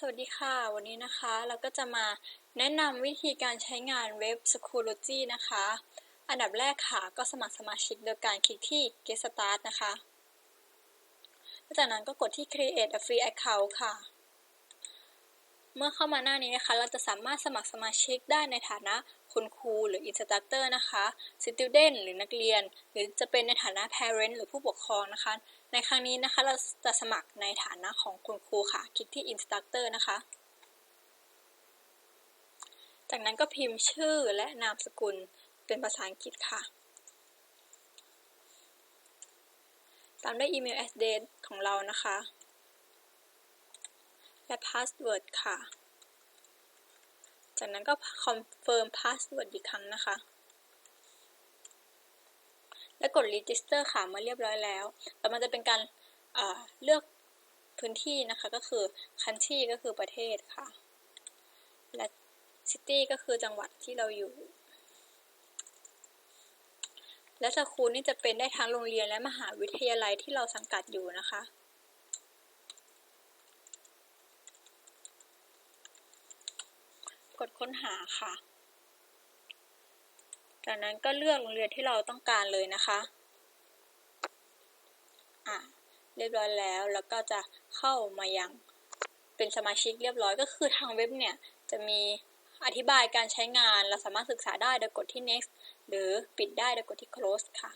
สวัสดีค่ะ วันนี้นะคะเราก็จะมาแนะนำวิธีการใช้งานเว็บ Schoology นะคะ อันดับแรกค่ะก็สมัครสมาชิกโดยการคลิกที่ Get Start นะคะจากนั้นก็กดที่ Create a Free Account ค่ะ เมื่อเข้ามาหน้านี้นะคะ เราจะสามารถสมัครสมาชิกได้ในฐานะคุณครูหรือ Instructor นะคะ Student หรือนักเรียน หรือจะเป็นในฐานะ Parent หรือผู้ปกครองนะคะ ในครั้งนี้นะคะเราจะสมัครในฐานะของคุณครูค่ะ คลิกที่ Instructor นะคะ จากนั้นก็พิมพ์ชื่อและนามสกุลเป็นภาษาอังกฤษค่ะ ตามด้วยอีเมล address ของเรานะคะ และพาสเวิร์ดค่ะ จากนั้นก็คอนเฟิร์มพาสเวิร์ดอีกครั้งนะคะ และกด register ค่ะเมื่อเรียบร้อยแล้วแล้วมันจะเป็นการเเลือกพื้นที่นะคะก็คือ country ก็คือประเทศค่ะ และ city ก็คือจังหวัดที่เราอยู่ และสคูลนี่จะเป็นได้ทั้งโรงเรียนและมหาวิทยาลัยที่เราสังกัดอยู่นะคะกดค้นหาค่ะ จากนั้นก็เลือกโรงเรียนที่เราต้องการเลยนะคะอะเรียบร้อยแล้วแล้วก็จะเข้ามายังเป็นสมาชิกเรียบร้อยก็คือทางเว็บเนี่ยจะมีอธิบายการใช้งานเราสามารถศึกษาได้โดยกดที่ next หรือปิดได้โดยกดที่ close ค่ะ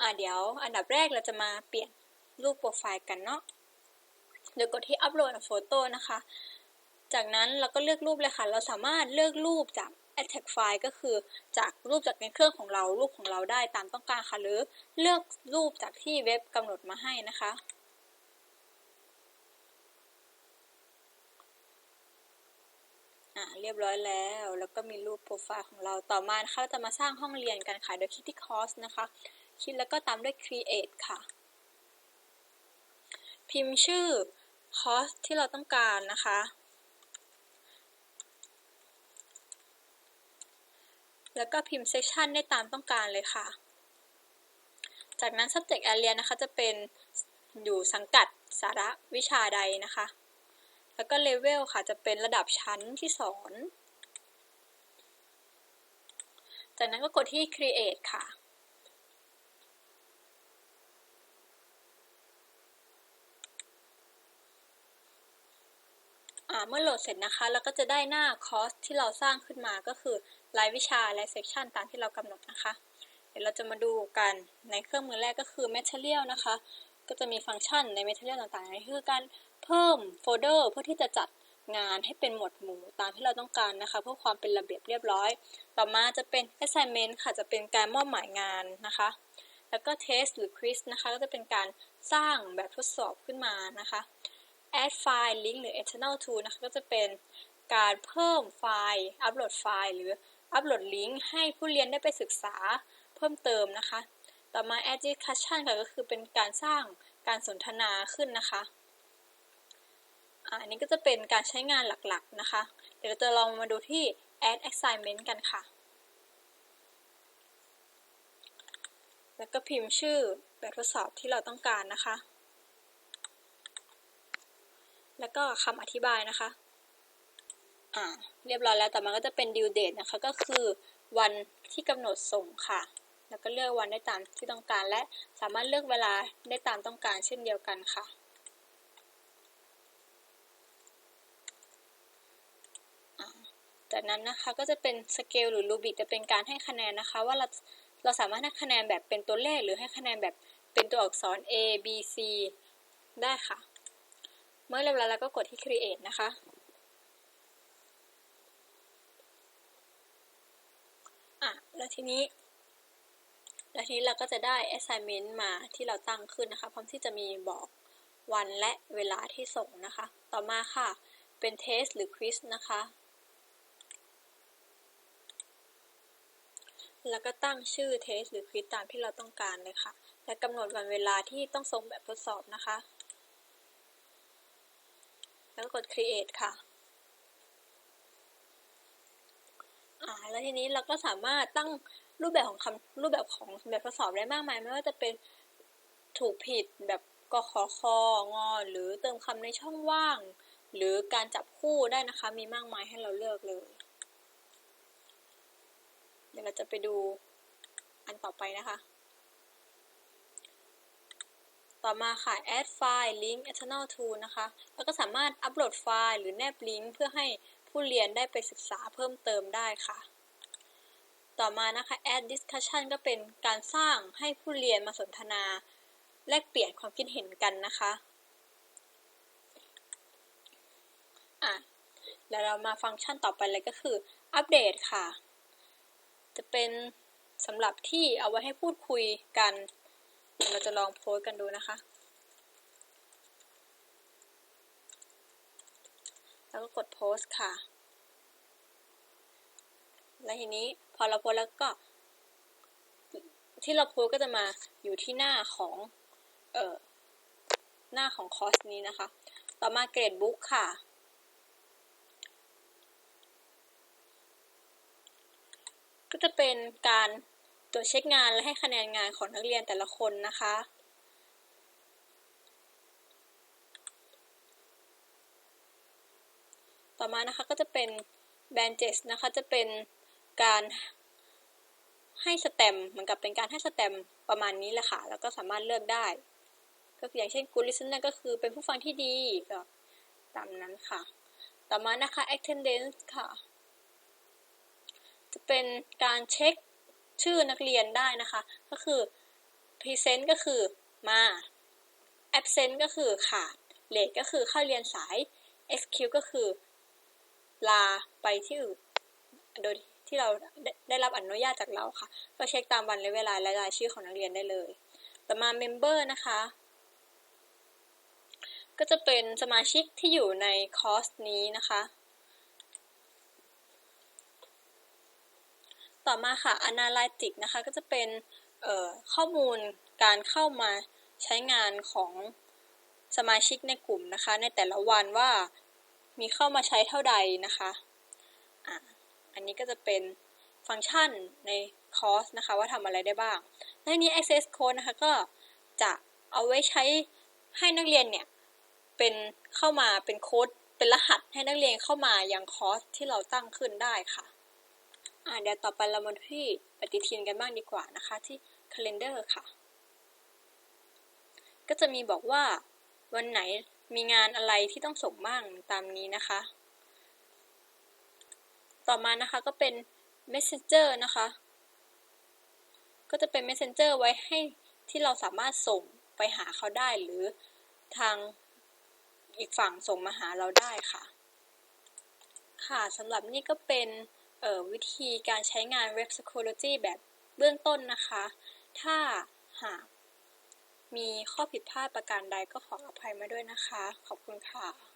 อะเดี๋ยวอันดับแรกเราจะมาเปลี่ยนรูปโปรไฟล์กันเนาะโดยกดที่ upload a photo นะคะ จากนั้นเราก็เลือกรูปเลยค่ะ เราสามารถเลือกรูปจาก attach file ก็คือจากรูปจากในเครื่องของเรา รูปของเราได้ตามต้องการค่ะ หรือเลือกรูปจากที่เว็บกำหนดมาให้นะคะ อ่าเรียบร้อยแล้ว แล้วก็มีรูปโปรไฟล์ของเราต่อมานะคะเราจะมาสร้างห้องเรียนกันค่ะโดยคลิกที่ course นะคะ คลิกแล้วก็ตามด้วย create ค่ะ พิมพ์ชื่อคอร์สที่เราต้องการนะคะ แล้วก็พิมพ์เซสชันได้ตามต้องการเลยค่ะ จากนั้น subject area นะคะจะเป็นอยู่สังกัดสาระวิชาใดนะคะ แล้วก็ level ค่ะจะเป็นระดับชั้นที่สอน จากนั้นก็กดที่ create ค่ะเมื่อโหลดเสร็จนะคะเราก็จะได้หน้าคอร์สที่เราสร้างขึ้นมาก็คือรายวิชาและเซกชันตามที่เรากำหนดนะคะ เดี๋ยวเราจะมาดูกันในเครื่องมือแรกก็คือ Material นะคะ ก็จะมีฟังก์ชันใน Material ต่างๆนี่คือการเพิ่มโฟลเดอร์เพื่อที่จะจัดงานให้เป็นหมวดหมู่ตามที่เราต้องการนะคะ เพื่อความเป็นระเบียบเรียบร้อย ต่อมาจะเป็น assignment ค่ะจะเป็นการมอบหมายงานนะคะ แล้วก็ test หรือ quiz นะคะ ก็จะเป็นการสร้างแบบทดสอบขึ้นมานะคะ add file link หรือ external tool นะคะก็จะเป็นการเพิ่มไฟล์ อัปโหลดไฟล์ หรืออัปโหลดลิงก์ให้ผู้เรียนได้ไปศึกษาเพิ่มเติมนะคะ ต่อมา add discussion ก็คือเป็นการสร้างการสนทนาขึ้นนะคะอันนี้ก็จะเป็นการใช้งานหลักๆนะคะ เดี๋ยวเราจะลองมาดูที่ add assignment กันค่ะ แล้วก็พิมพ์ชื่อแบบทดสอบที่เราต้องการนะคะ แล้วก็คำอธิบายนะคะ อ่า เรียบร้อยแล้วต่อมาก็จะเป็น due date นะคะ ก็คือวันที่กำหนดส่งค่ะ แล้วก็เลือกวันได้ตามที่ต้องการ และสามารถเลือกเวลาได้ตามต้องการเช่นเดียวกันค่ะจากนั้นนะคะก็จะเป็นสเกลหรือรูบิกจะเป็นการให้คะแนนนะคะ ว่าเราเราสามารถให้คะแนนแบบเป็นตัวเลขหรือให้คะแนนแบบเป็นตัวอักษร A B C ได้ค่ะ เมื่อเรียบร้อยแล้วก็กดที่ create นะคะแล้วทีนี้ แล้วทีนี้เราก็จะได้ assignment มาที่เราตั้งขึ้นนะคะ พร้อมที่จะมีบอกวันและเวลาที่ส่งนะคะ ต่อมาค่ะ เป็น test หรือ quiz นะคะ แล้วก็ตั้งชื่อ test หรือ quiz ตามที่เราต้องการเลยค่ะ และกำหนดวันเวลาที่ต้องส่งแบบทดสอบนะคะ แล้วกด create ค่ะ อ่า แล้วทีนี้เราก็สามารถตั้งรูปแบบของคำรูปแบบของแบบทดสอบได้มากมาย ไม่ว่าจะเป็นถูกผิดแบบกขอคองอ หรือเติมคำในช่องว่าง หรือการจับคู่ได้นะคะ มีมากมายให้เราเลือกเลย เดี๋ยวเราจะไปดูอันต่อไปนะคะ ต่อมาค่ะ add file link external to นะคะ แล้วก็สามารถอัปโหลดไฟล์หรือแนบลิงก์เพื่อให้ผู้เรียนได้ไปศึกษาเพิ่มเติมได้ค่ะ ต่อมานะคะ add discussion ก็เป็นการสร้างให้ผู้เรียนมาสนทนา แลกเปลี่ยนความคิดเห็นกันนะคะอะแล้วเรามาฟังก์ชันต่อไปเลยก็คืออัปเดตค่ะ จะเป็นสำหรับที่เอาไว้ให้พูดคุยกัน เราจะลองโพสกันดูนะคะ แล้วก็กดโพสค่ะ แล้วทีนี้พอเราโพสแล้วก็ ที่เราโพสก็จะมาอยู่ที่หน้าของเอ่อหน้าของคอร์สนี้นะคะ ต่อมาเกรดบุ๊กค่ะก็จะเป็นการ ตรวจเช็คงานและให้คะแนนงานของนักเรียนแต่ละคนนะคะ ต่อมานะคะก็จะเป็นแบนเจสนะคะจะเป็นการให้สแตมเหมือนกับเป็นการให้สแตมประมาณนี้แหละค่ะ แล้วก็สามารถเลือกได้ ก็อย่างเช่น good listener ก็คือเป็นผู้ฟังที่ดีก็ตามนั้นค่ะ ต่อมานะคะ attendance ค่ะ จะเป็นการเช็ค ชื่อนักเรียนได้นะคะ ก็คือ present ก็คือมา absent ก็คือขาด late ก็คือเข้าเรียนสาย excuse ก็คือ ลาไปที่อื่นโดยที่เราได้รับอนุญาตจากเราค่ะ ก็เช็คตามวันและเวลาและรายชื่อของนักเรียนได้เลย ต่อมา member นะคะ ก็จะเป็นสมาชิกที่อยู่ในคอร์สนี้นะคะ ต่อมาค่ะ Analytic นะคะ ก็จะเป็นข้อมูลการเข้ามาใช้งานของสมาชิกในกลุ่มนะคะ ในแต่ละวันว่ามีเข้ามาใช้เท่าใดนะคะอะอันนี้ก็จะเป็นฟังก์ชันในคอร์สนะคะ ว่าทำอะไรได้บ้าง ในนี้ access code นะคะ ก็จะเอาไว้ใช้ให้นักเรียนเนี่ย เป็นเข้ามาเป็นโค้ดเป็นรหัสให้นักเรียนเข้ามายังคอร์สที่เราตั้งขึ้นได้ค่ะ อ่าเดี๋ยวต่อไปเรามาที่ปฏิทินกันบ้างดีกว่านะคะที่ calendar ค่ะ ก็จะมีบอกว่าวันไหนมีงานอะไรที่ต้องส่งบ้างตามนี้นะคะ ต่อมานะคะก็เป็น messenger นะคะ ก็จะเป็น messenger ไว้ให้ที่เราสามารถส่งไปหาเขาได้หรือทางอีกฝั่งส่งมาหาเราได้ค่ะ ค่ะสำหรับนี่ก็เป็น วิธีการใช้งาน Web Psychology แบบเบื้องต้นนะคะ ถ้าหากมีข้อผิดพลาดประการใดก็ขออภัยมาด้วยนะคะ ขอบคุณค่ะ